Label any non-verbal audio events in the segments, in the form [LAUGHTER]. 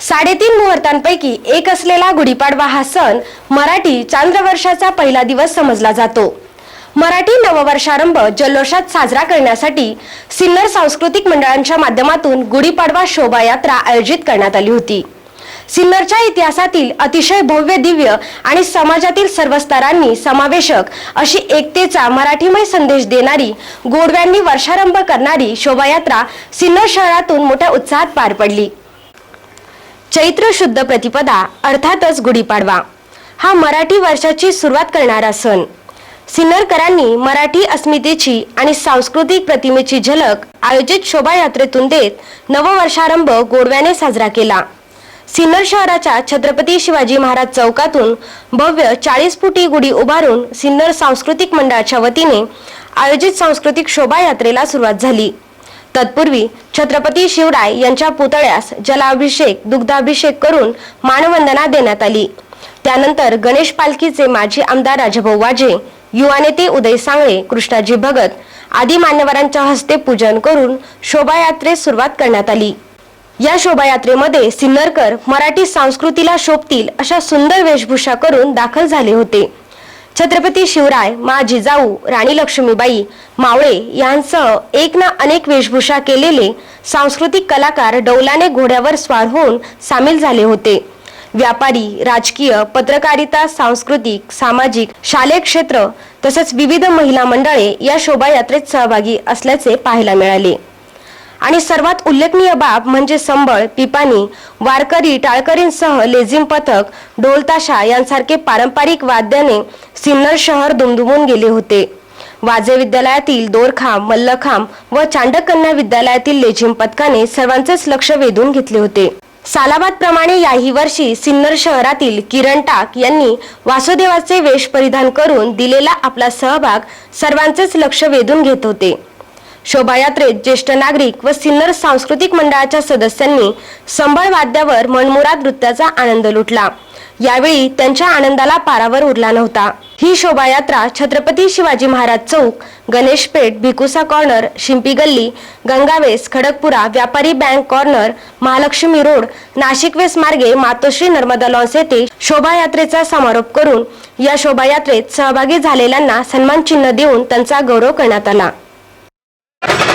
साडेतीन मुहूर्तांपैकी एक असलेला गुढीपाडवा हा सण मराठी चांद्रवर्षाचा पहिला दिवस समजला जातो. मराठी नववर्षारंभ जल्लोषात साजरा करण्यासाठी सिन्नर सांस्कृतिक मंडळांच्या माध्यमातून गुढीपाडवा शोभायात्रा आयोजित करण्यात आली होती. सिन्नरच्या इतिहासातील अतिशय भव्य दिव्य आणि समाजातील सर्व स्तरांनी समावेशक अशी एकतेचा मराठीमय संदेश देणारी गोडव्यांनी वर्षारंभ करणारी शोभायात्रा सिन्नर शहरातून मोठ्या उत्साहात पार पडली. चैत्र शुद्ध प्रतिपदा अर्थातच गुढीपाडवा. हा मराठी वर्षाची सुरुवात करणारा सण. सिन्नरकरांनी मराठी अस्मितेची आणि सांस्कृतिक प्रतिमेची झलक आयोजित शोभायात्रेतून देत नववर्षारंभ गोडव्याने साजरा केला. सिन्नर शहराच्या छत्रपती शिवाजी महाराज चौकातून भव्य चाळीस फुटी गुढी उभारून सिन्नर सांस्कृतिक मंडळाच्या वतीने आयोजित सांस्कृतिक शोभायात्रेला सुरुवात झाली. तत्पूर्वी छत्रपती शिवराय यांच्या पुतळ्यास जलाभिषेक दुग्धाभिषेक करून मानवंदना देण्यात आली. त्यानंतर गणेश पालखीचे माजी आमदार राजभाऊ वाजे युवा नेते उदय सांगळे कृष्णाजी भगत आदी मान्यवरांच्या हस्ते पूजन करून शोभायात्रेस सुरुवात करण्यात आली. या शोभायात्रेमध्ये सिन्नरकर मराठी संस्कृतीला शोभतील अशा सुंदर वेशभूषा करून दाखल झाले होते. छत्रपती शिवराय मा जिजाऊ राणी लक्ष्मीबाई मावळे यांसह एक ना अनेक वेशभूषा केलेले सांस्कृतिक कलाकार डौलाने घोड्यावर स्वार होऊन सामील झाले होते. व्यापारी राजकीय पत्रकारिता सांस्कृतिक सामाजिक शालेय क्षेत्र तसेच विविध महिला मंडळे या शोभायात्रेत सहभागी असल्याचे पाहायला मिळाले. आणि सर्वात उल्लेखनीय बाब म्हणजे संबळ पिपाणी वारकरी टाळकरींसह लेझिम पथक ढोलताशा यांसारखे पारंपरिक वाद्याने सिन्नर शहर दुमदुमून गेले होते. वाजे विद्यालयातील दोरखांब मल्लखांब व चांडकन्या विद्यालयातील लेझिम पथकाने सर्वांचेच लक्ष वेधून घेतले होते. सालाबाद प्रमाणे याही वर्षी सिन्नर शहरातील किरण टाक यांनी वासुदेवाचे वेश परिधान करून दिलेला आपला सहभाग सर्वांचेच लक्ष वेधून घेत होते. शोभायात्रेत ज्येष्ठ नागरिक व सिन्नर सांस्कृतिक मंडळाच्या सदस्यांनी संबळ वाद्यावर मनमुराद नृत्याचा आनंद लुटला. यावेळी त्यांच्या आनंदाला पारावर उरला नव्हता. ही शोभायात्रा Chhatrapati Shivaji Maharaj Chowk Ganesh Peth Bhikusa corner Shimpi Galli Gangaves Khadakpura Vyapari bank corner Mahalakshmi road Nashik Ves मार्गे मातोश्री नर्मदा लॉन्स येथे शोभायात्रेचा समारोप करून या शोभायात्रेत सहभागी झालेल्यांना सन्मान चिन्ह देऊन त्यांचा गौरव करण्यात आला. या [LAUGHS]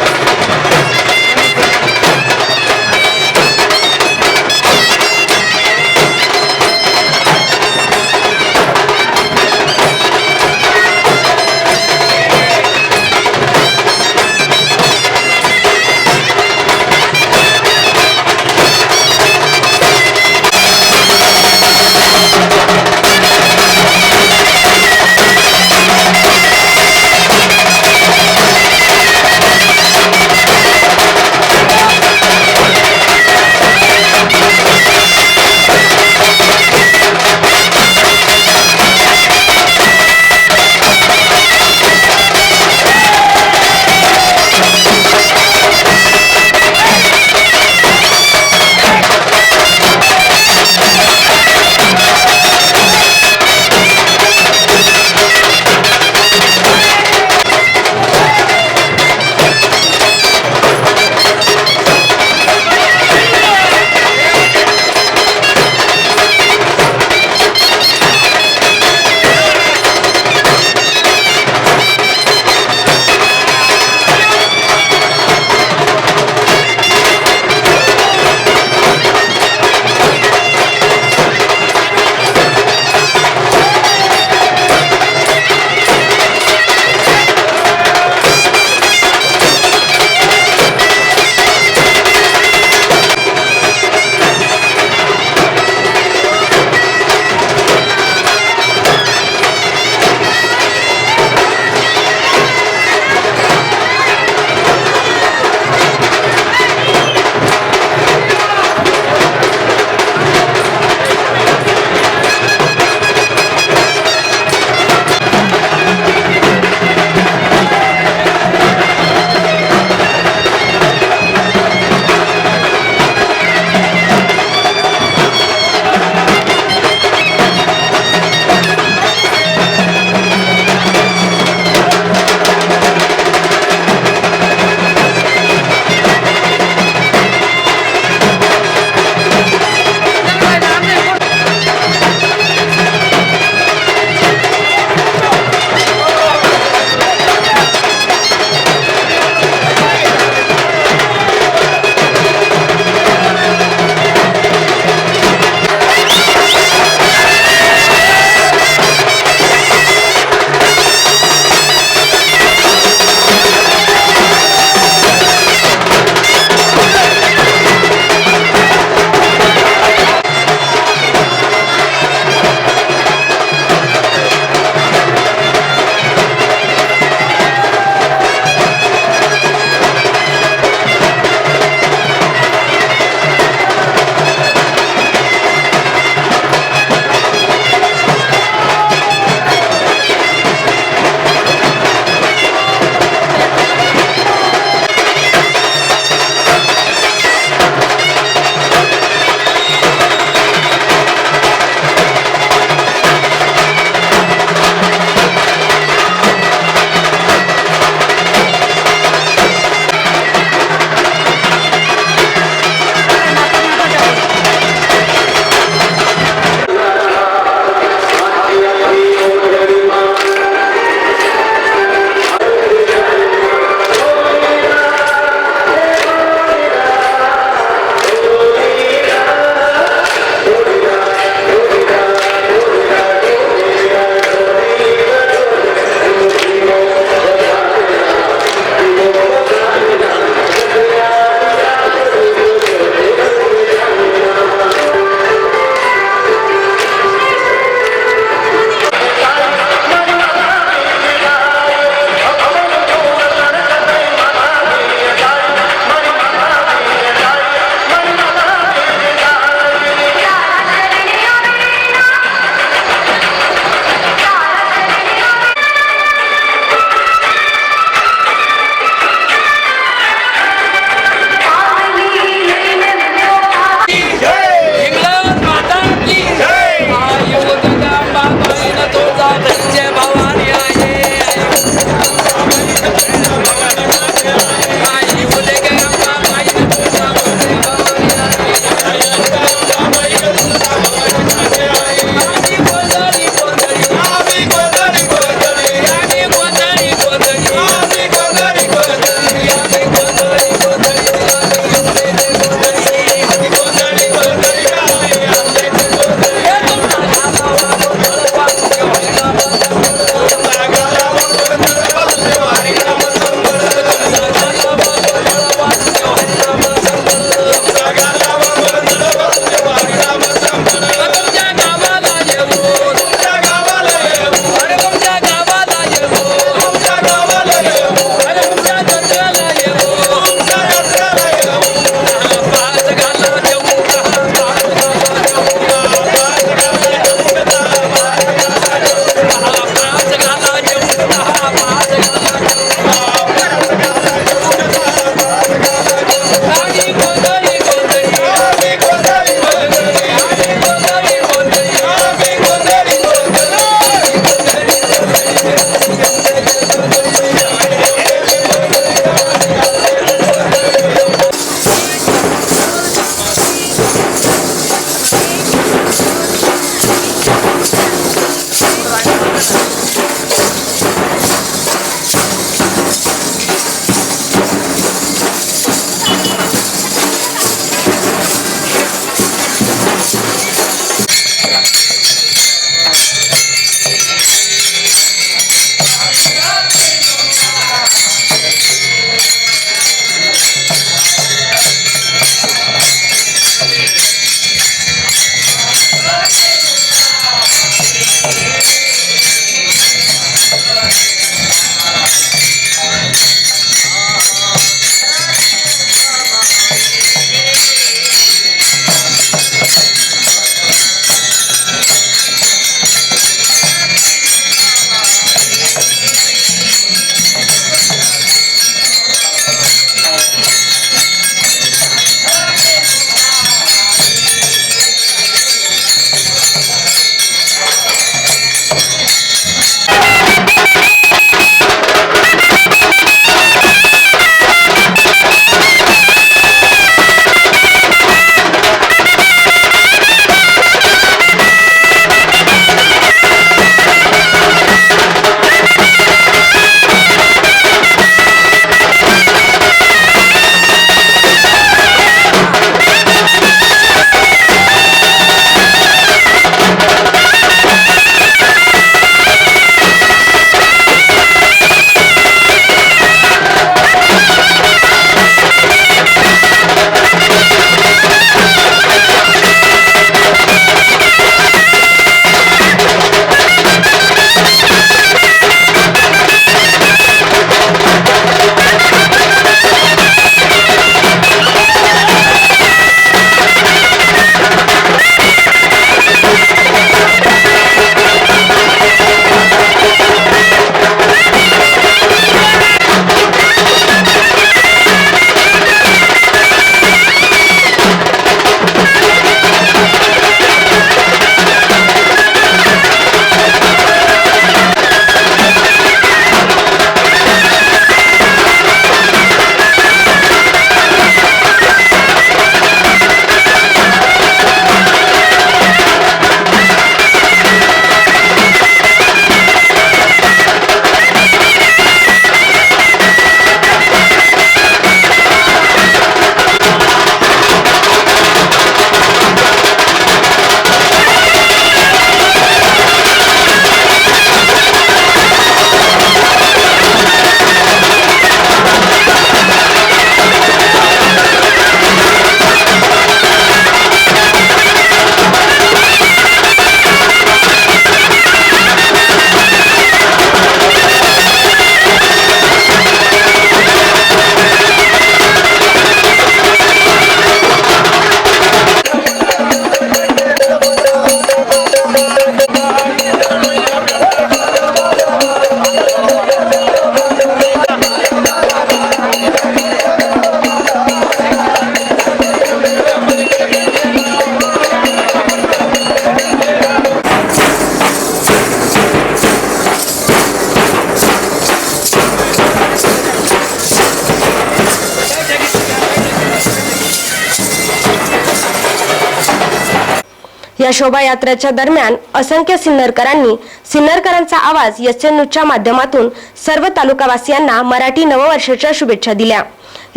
शोभायात्रेच्या दरम्यान असंख्य सिन्नरकरांनी सिन्नरकरांचा आवाज एस एन न्यूजच्या माध्यमातून सर्व तालुकावासियांना मराठी नववर्षाच्या शुभेच्छा दिल्या.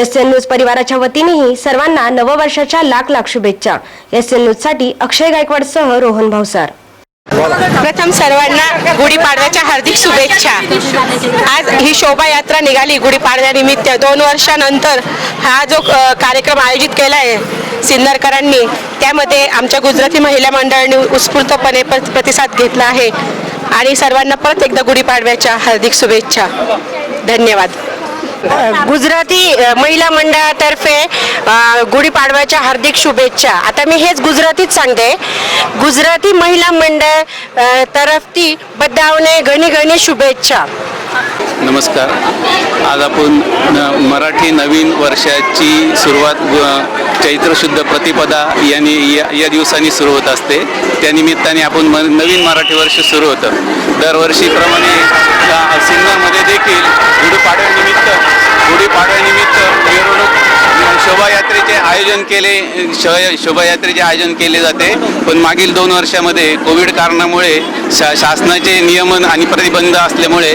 एस एन न्यूज परिवाराच्या वतीनेही सर्वांना नववर्षाच्या लाख लाख शुभेच्छा. एस एन न्यूजसाठी अक्षय गायकवाडसह रोहन भावसार प्रथम सर्वांना गुढीपाडव्याच्या हार्दिक शुभेच्छा. आज ही शोभायात्रा निघाली गुढीपाडव्यानिमित्त. दोन वर्षानंतर हा जो कार्यक्रम आयोजित केला आहे सिन्नरकरांनी त्यामध्ये आमच्या गुजराती महिला मंडळाने उत्स्फूर्तपणे प्रतिसाद घेतला आहे. आणि सर्वांना परत एकदा गुढीपाडव्याच्या हार्दिक शुभेच्छा. धन्यवाद. गुजराती महिला मंडळातर्फे गुढीपाडव्याच्या हार्दिक शुभेच्छा. आता मी हेच गुजरातीत सांगते. गुजराती महिला मंडळ अ, तर्फती बद्दावने घणी घणी शुभेच्छा. नमस्कार. आज आपण न- मराठी नवीन वर्षाची सुरुवात चैत्रशुद्ध प्रतिपदा यांनी या या दिवसांनी सुरू होत असते. त्यानिमित्ताने आपण म नवीन मराठी वर्ष सुरू होतं. दरवर्षीप्रमाणे सिन्नरमध्ये देखील गुढीपाडव्यानिमित्त गुढीपाडव्यानिमित्त मिरवणूक शोभायात्रेचे आयोजन केले श शोभायात्रेचे आयोजन केले जाते. पण मागील दोन वर्षामध्ये कोविड कारणामुळे शा शासनाचे नियमन आणि प्रतिबंध असल्यामुळे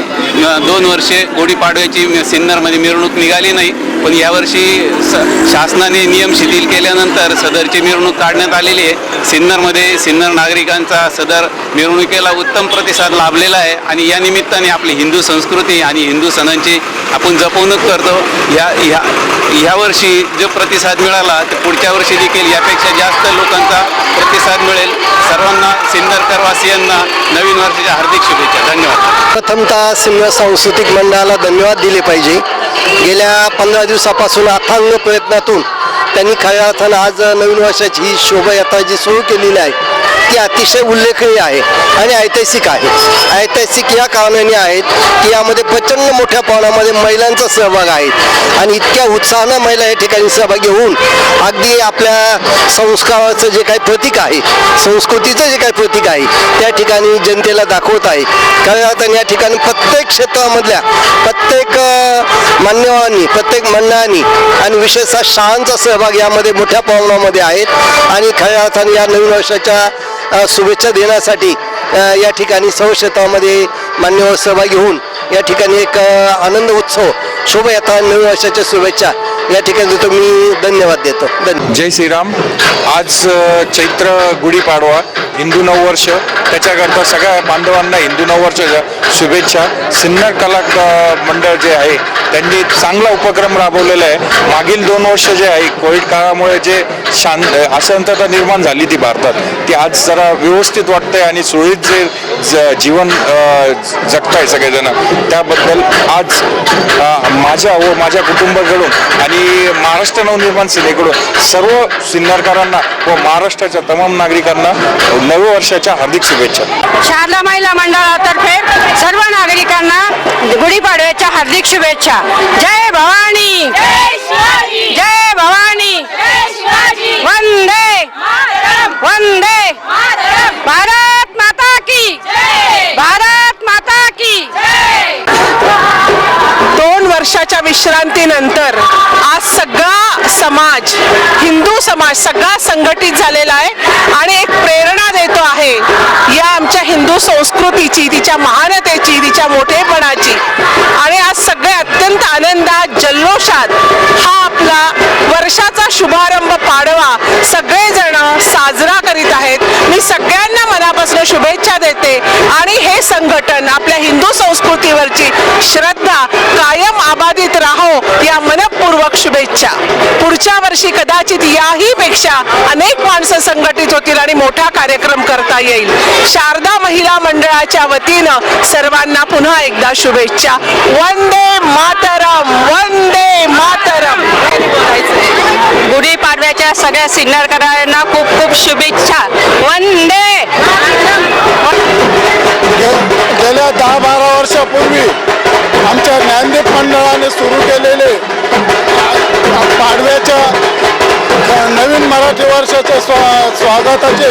दोन वर्षे गुढीपाडव्याची सिन्नरमध्ये मिरवणूक निघाली नाही. पण यावर्षी स शासनाने नियम शिथिल केल्यानंतर सदरची मिरवणूक काढण्यात आलेली आहे. सिन्नरमध्ये सिन्नर नागरिकांचा सदर मिरवणुकीला उत्तम प्रतिसाद लाभलेला आहे आणि या निमित्ताने आपली हिंदू संस्कृती आणि हिंदू सणांची आपण जपवणूक करतो. या ह्या ह्या वर्षी जो प्रतिसाद मिळाला तर पुढच्या वर्षी देखील यापेक्षा जास्त लोकांचा प्रतिसाद मिळेल. सर्वांना सिन्नरकरवासियांना नवीन वर्षाच्या हार्दिक शुभेच्छा. धन्यवाद. प्रथमतः सिन्नर सांस्कृतिक मंडळाला धन्यवाद दिले पाहिजे. गेल्या पंधरा दिवसापासून अथांग प्रयत्नातून त्यांनी खऱ्या अर्थानं आज नवीन वर्षाची ही शोभायात्रा जी सुरू केलेली आहे ती अतिशय उल्लेखनीय आहे आणि ऐतिहासिक आहे. ऐतिहासिक या कारणाने आहेत की यामध्ये प्रचंड मोठ्या प्रमाणामध्ये महिलांचा सहभाग आहे. आणि इतक्या उत्साहानं महिला या ठिकाणी सहभागी होऊन अगदी आपल्या संस्काराचं जे काही प्रतीक आहे संस्कृतीचं जे काही प्रतीक आहे त्या ठिकाणी जनतेला दाखवत आहे. कारण आता या ठिकाणी प्रत्येक क्षेत्रामधल्या प्रत्येक मान्यवानी प्रत्येक मंडळांनी आणि विशेषतः शाळांचा सहभाग यामध्ये मोठ्या प्रमाणामध्ये आहेत. आणि खऱ्या अर्थाने या नवीन वर्षाच्या शुभेच्छा देण्यासाठी या ठिकाणी सर्व क्षेत्रामध्ये मान्यवर सहभागी होऊन या ठिकाणी एक आनंद उत्सव शोभायात्रा नवीन वर्षाच्या शुभेच्छा या ठिकाणी देतो. मी धन्यवाद देतो. धन्यवाद. जय श्रीराम. आज चैत्र गुढीपाडवा. हिंदू नववर्ष त्याच्याकरता सगळ्या बांधवांना हिंदू नववर्षाच्या शुभेच्छा. सिन्नर कला मंडळ जे आहे त्यांनी चांगला उपक्रम राबवलेला आहे. मागील दोन वर्ष जे आहे कोविड काळामुळे जे शांत अशांतता निर्माण झाली ती भारतात. ती आज जरा व्यवस्थित वाटतंय आणि सुरळीत जे ज- जीवन जगताय सगळेजण त्याबद्दल आज माझ्या व माझ्या कुटुंबाकडून आणि महाराष्ट्र नवनिर्माण सेनेकडून सर्व सिन्नरकरांना व महाराष्ट्राच्या तमाम नागरिकांना नव्या वर्षाच्या हार्दिक शुभेच्छा. शारदा महिला मंडळातर्फे सर्व नागरिकांना गुढीपाडव्याच्या हार्दिक शुभेच्छा. जय भवानी! जय भवानी! वंदे! वंदे! भारत माता की! भारत माता की! दोन वर्षाच्या विश्रांतीनंतर आज समाज हिंदू समाज सगळा संघटित झालेला आहे आणि एक प्रेरणा देतो आहे या आमच्या हिंदू संस्कृतीची तिच्या महानतेची तिच्या मोठेपणाची. आणि आज सगळे अत्यंत आनंदात जल्लोषात हा आपला वर्षाचा शुभारंभ पाडवा सगळेजण साजरा करीत आहेत. मी सगळ्यांना मनापासून शुभेच्छा देते आणि हे संघटन आपल्या हिंदू संस्कृतीवरची श्रद्धा कायम आबादित राहो या मनपूर्वक शुभेच्छा. पुढच्या वर्षी कदाचित याही पेक्षा अनेक माणसं संघटित होतील आणि मोठा कार्यक्रम करता येईल. शारदा महिला मंडळाच्या वतीनं सर्वांना पुन्हा एकदा शुभेच्छा. वंदे मातरम वंदे मातरम. गुढीपाडव्याच्या सगळ्या सिन्नरकरांना खूप खूप शुभेच्छा. वंदे! गेल्या दहा बारा वर्षापूर्वी आमच्या ज्ञानदीप मंडळाने सुरू केलेले स्वा स्वागताचे.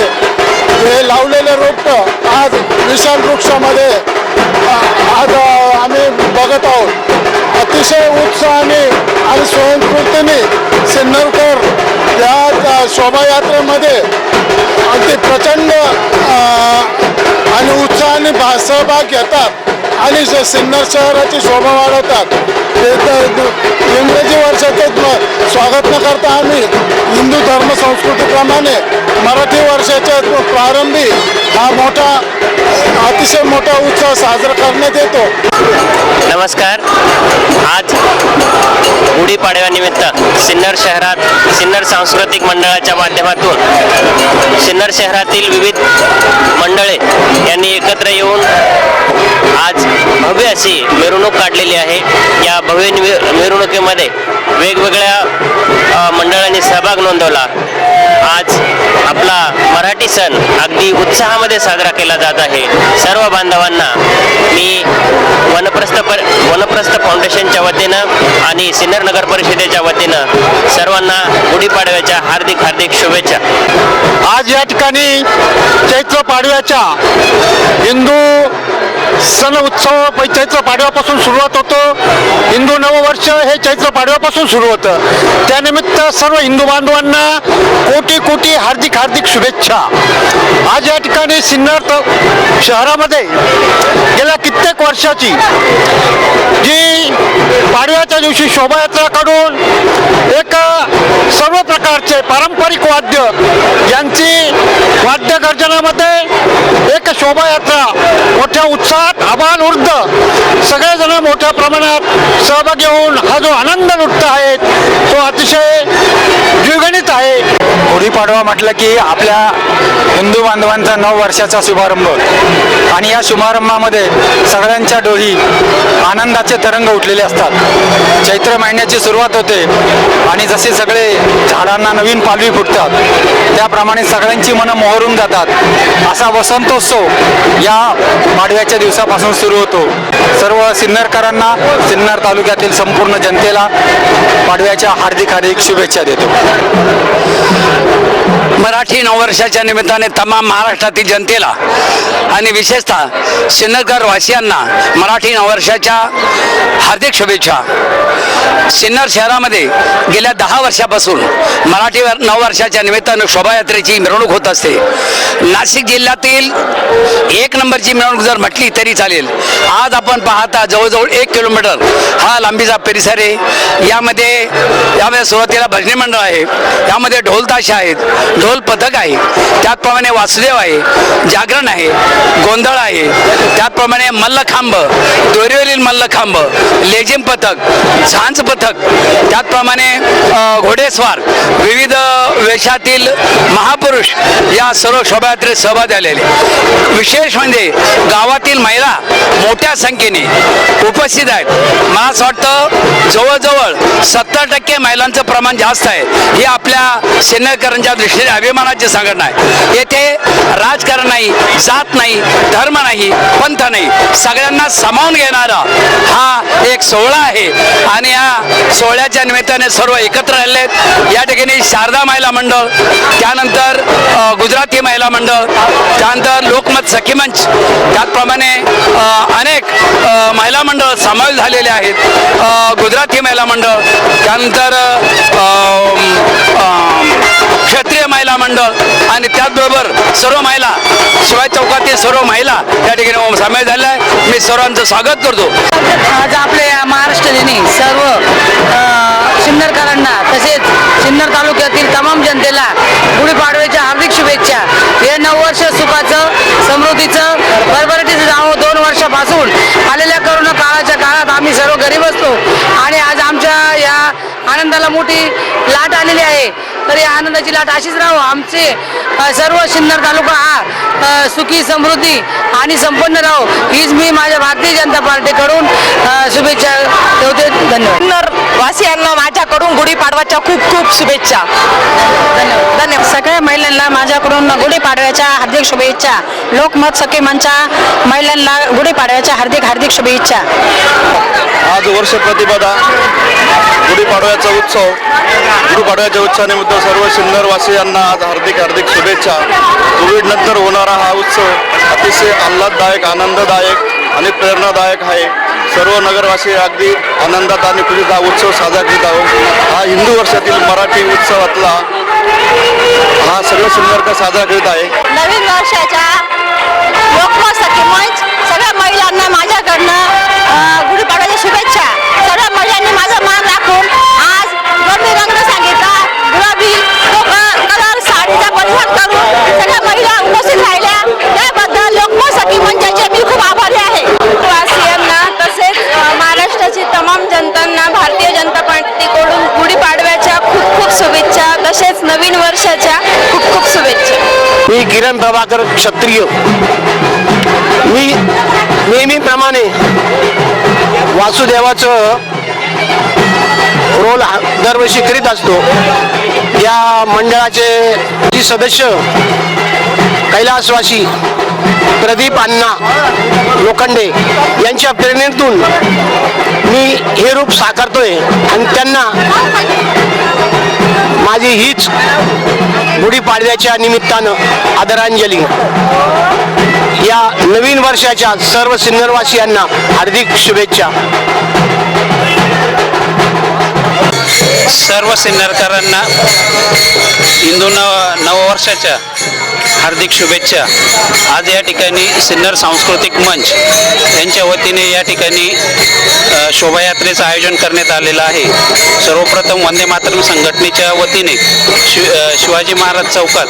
हे लावलेले रोप आज विशाल वृक्षामध्ये आज आम्ही बघत आहोत. अतिशय उत्साहाने आणि स्वयंस्फूर्तीने सिन्नरकर या शोभायात्रेमध्ये अगदी प्रचंड आणि उत्साहाने भा सहभाग घेतात. आणि श- सिन्नर शहराची शोभा वाढवतात. ते तर इंग्रजी वर्षाचं स्वागत न करता आम्ही हिंदू धर्म संस्कृतीप्रमाणे मराठी वर्षाच्या प्रारंभी हा मोठा अतिशय मोठा उत्सव साजरा करण्यात येतो. नमस्कार. आज गुढीपाडव्यानिमित्त सिन्नर शहरात सिन्नर सांस्कृतिक मंडळाच्या माध्यमातून सिन्नर शहरातील विविध मंडळे यांनी एकत्र येऊन आज भव्य अशी मिरवणूक काढलेली आहे. या भव्य मिरवणुकीमध्ये वेगवेगळ्या मंडळांनी सहभाग नोंदवला. आज आपला मराठी सण अगदी उत्साहामध्ये साजरा केला जात आहे. सर्व बांधवांना मी वनप्रस्थ पर वनप्रस्थ फाउंडेशनच्या वतीनं आणि सिन्नर नगर परिषदेच्या वतीनं सर्वांना गुढीपाडव्याच्या हार्दिक हार्दिक शुभेच्छा. आज या ठिकाणी चैत्र पाडव्याच्या हिंदू सण उत्सव चैत्र पाडव्यापासून सुरुवात होतो. हिंदू नववर्ष हे चैत्र पाडव्यापासून सुरू होतं. त्यानिमित्त सर्व हिंदू बांधवांना कोटी कोटी हार्दिक हार्दिक शुभेच्छा. आज या ठिकाणी सिन्नर शहरामध्ये गेल्या कित्येक वर्षाची जी पाडव्याच्या दिवशी शोभायात्रा काढून एक सर्व प्रकारचे पारंपरिक वाद्य यांची वाद्य गर्जनामध्ये एक शोभायात्रा मोठ्या उत्साहात आव्हान उर्द सगळेजण मोठ्या प्रमाणात सहभागी होऊन हा जो आनंद लुटत आहेत तो अतिशय गुढीपाडवा म्हटलं की आपल्या हिंदू बांधवांचा नऊ वर्षाचा शुभारंभ. आणि या शुभारंभामध्ये सगळ्यांच्या डोही आनंदाचे तरंग उठलेले असतात. चैत्र महिन्याची सुरुवात होते आणि जसे सगळे झाडांना नवीन पालवी फुटतात त्याप्रमाणे सगळ्यांची मनं मोहरून जातात. असा वसंतोत्सव या पाडव्याच्या दिवसापासून सुरू होतो. सर्व सिन्नरकरांना सिन्नर तालुक्यातील संपूर्ण जनतेला पाडव्याच्या हार्दिक हार्दिक शुभेच्छा देतो. मराठी नववर्षाच्या निमित्ताने तमाम महाराष्ट्रातील जनतेला आणि विशेषतः सिन्नरकर वासियांना मराठी नववर्षाच्या हार्दिक शुभेच्छा. सिन्नर शहरामध्ये गेल्या दहा वर्षापासून मराठी नववर्षाच्या निमित्तानं शोभायात्रेची मिरवणूक होत असते. नाशिक जिल्ह्यातील एक नंबरची मिरवणूक जर म्हटली तरी चालेल. आज आपण पाहता जवळजवळ एक किलोमीटर हा लांबीचा परिसर आहे. यामध्ये यामध्ये सुरुवातीला भजनी मंडळ आहे. यामध्ये ढोलताशे आहेत. ढोल पथक आहे. त्याचप्रमाणे वासुदेव आहे जागरण आहे गोंधळ आहे. त्याचप्रमाणे मल्लखांब दोरीवरील मल्लखांब लेझिम पथक झांज पथक त्याचप्रमाणे घोडेस्वार विविध वेशातील महापुरुष या सर्व शोभायात्रेत सहभागी आलेले विशेष म्हणजे गावातील महिला मोठ्या संख्येने उपस्थित आहेत. मला असं वाटतं जवळजवळ सत्तर टक्के महिलांचं प्रमाण जास्त आहे. ही आपल्या सेनेकरांच्या दृष्टीने अभिमानाची संघटना आहे. येथे राजकारण नाही जात नाही धर्म नाही पंथ नाही. सगळ्यांना सामावून घेणारा हा एक सोहळा आहे. आणि या सोहळ्याच्या निमित्ताने सर्व एकत्र आले आहेत. या ठिकाणी शारदा महिला मंडळ त्यानंतर गुजराती महिला मंडळ त्यानंतर लोकमत सखी मंच. त्याचप्रमाणे अनेक महिला मंडळ सामावेश झालेले आहेत. गुजरात गुजराती महिला मंडळ त्यानंतर क्षेत्रीय क्षत्रिय महिला मंडळ आणि त्याचबरोबर सर्व महिला शिवाय चौकातील सर्व महिला या ठिकाणी सामील झाल्या आहे मी सर्वांचं स्वागत करतो. आज आपल्या या महाराष्ट्र दिनी सर्व सिन्नरकरांना तसेच सिन्नर तालुक्यातील तमाम जनतेला गुढीपाडव्याच्या हार्दिक शुभेच्छा हे नववर्ष सुखाचं समृद्धीचं भरभराटीचं जावं दोन वर्षापासून आलेल्या करोना काळाच्या काळात आम्ही सर्व गरीब असतो आणि आज आमच्या या आनंदाला मोठी लाट आलेली आहे. तर या आनंदाची लाट अशीच राहो आमचे सर्व सिन्नर तालुका हा सुखी समृद्धी आणि संपन्न राहो. हीच मी माझ्या भारतीय जनता पार्टीकडून शुभेच्छा ठेवते धन्यवाद. वासियांना माझ्याकडून गुढीपाडवाच्या खूप खूप शुभेच्छा. धन्यवाद. धन्यवाद. सगळ्या महिलांना माझ्याकडून गुढीपाडव्याच्या हार्दिक शुभेच्छा. लोकमत सखी मंचा महिलांना गुढीपाडव्याच्या हार्दिक हार्दिक शुभेच्छा. आज वर्ष प्रतिपदा गुढीपाडव्याचा उत्सव गुढीपाडव्याच्या उत्सवानिमित्त सर्व सिन्नरवासियांना आज हार्दिक हार्दिक शुभेच्छा. कोविडनंतर होणारा हा उत्सव अतिशय आल्हाददायक आनंददायक आणि प्रेरणादायक आहे. सर्व नगरवासी अगदी आनंदात आणि खुशीत हा उत्सव साजरा करीत आहोत. हा हिंदू वर्षातील मराठी उत्सवातला हा सगळं सुंदर साजरा करीत आहे. नवीन वर्षाच्या लोकमत मंच सगळ्या महिलांना माझ्याकडनं गुढीपाडव्याच्या शुभेच्छा. सगळ्या महिलांनी माझा परिहार करून सगळ्या महिला उपस्थित राहिल्या. त्याबद्दल लोकमत मंचाचे मी खूप आभारी आहे. वासियांना तसेच महाराष्ट्राची तमाम जनतांना भारतीय जनता पार्टीकडून गुढीपाडव्याच्या खूप खूप शुभेच्छा तसेच नवीन वर्षाच्या खूप खूप शुभेच्छा. मी किरण प्रभाकर क्षत्रिय. मी नेहमीप्रमाणे वासुदेवाचं रोल दरवर्षी करीत असतो. या मंडळाचे जी सदस्य कैलासवासी प्रदीप अण्णा लोखंडे यांच्या प्रेरणेतून मी हे रूप साकारतोय आणि त्यांना माझी हीच गुढीपाडव्याच्या निमित्तानं आदरांजली. या नवीन वर्षाच्या सर्व सिन्नरवासियांना हार्दिक शुभेच्छा. सर्व सिन्नरकरांना हिंदू नव नववर्षाच्या हार्दिक शुभेच्छा. आज या ठिकाणी सिन्नर सांस्कृतिक मंच यांच्या वतीने या ठिकाणी शोभायात्रेचं आयोजन करण्यात आलेलं आहे. सर्वप्रथम वंदे मातरम संघटनेच्या वतीने शि शिवाजी महाराज चौकात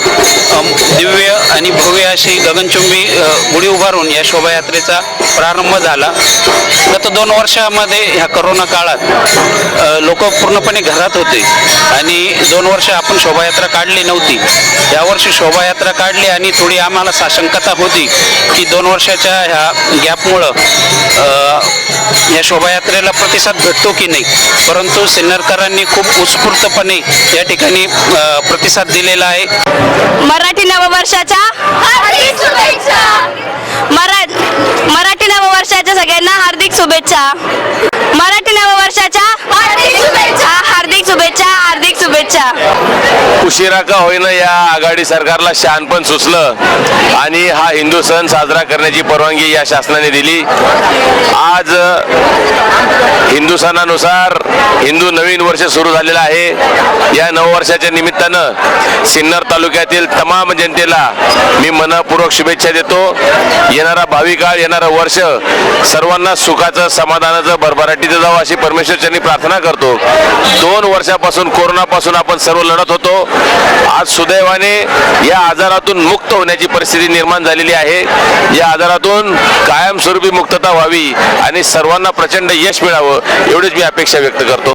दिव्य आणि भव्य अशी गगनचुंबी गुढी उभारून या शोभायात्रेचा प्रारंभ झाला. गत दोन वर्षामध्ये ह्या करोना काळात लोक पूर्णपणे घरात होते. आणि दोन वर्ष आपण शोभायात्रा काढली नव्हती. यावर्षी शोभायात्रा काढली आणि थोडी आम्हाला साशंकता होती की दोन वर्षाच्या ह्या गॅपमुळं या शोभायात्रेला प्रतिसाद भेटतो की नाही. परंतु सिन्नरकरांनी खूप उत्स्फूर्तपणे या ठिकाणी प्रतिसाद दिलेला आहे. मराठी नववर्षाच्या मरा मराठी नववर्षाच्या सगळ्यांना हार्दिक शुभेच्छा. मराठी नववर्षाच्या हार्दिक शुभेच्छा. हार्दिक शुभेच्छा. शुभेच्छा. उशिरा का होईना या आघाडी सरकारला शहाणपण सुचलं. आणि हा हिंदू सण साजरा करण्याची परवानगी या शासनाने दिली. आज हिंदू सणानुसार हिंदू नवीन वर्ष सुरू झालेलं आहे. या नववर्षाच्या निमित्तानं सिन्नर तालुक्यातील तमाम जनतेला मी मनपूर्वक शुभेच्छा देतो. येणारा भावी काळ येणारं वर्ष सर्वांना सुखाचं समाधानाचं भरभराटीचं जावं अशी परमेश्वरच्यांनी प्रार्थना करतो. दोन वर्षापासून कोरोनापासून आपण सर्व लढत होतो. आज सुदैवाने या आजारातून मुक्त होण्याची परिस्थिती निर्माण झालेली आहे. या आजारातून कायमस्वरूपी मुक्तता व्हावी आणि सर्वांना प्रचंड यश मिळावं एवढीच मी अपेक्षा व्यक्त करतो.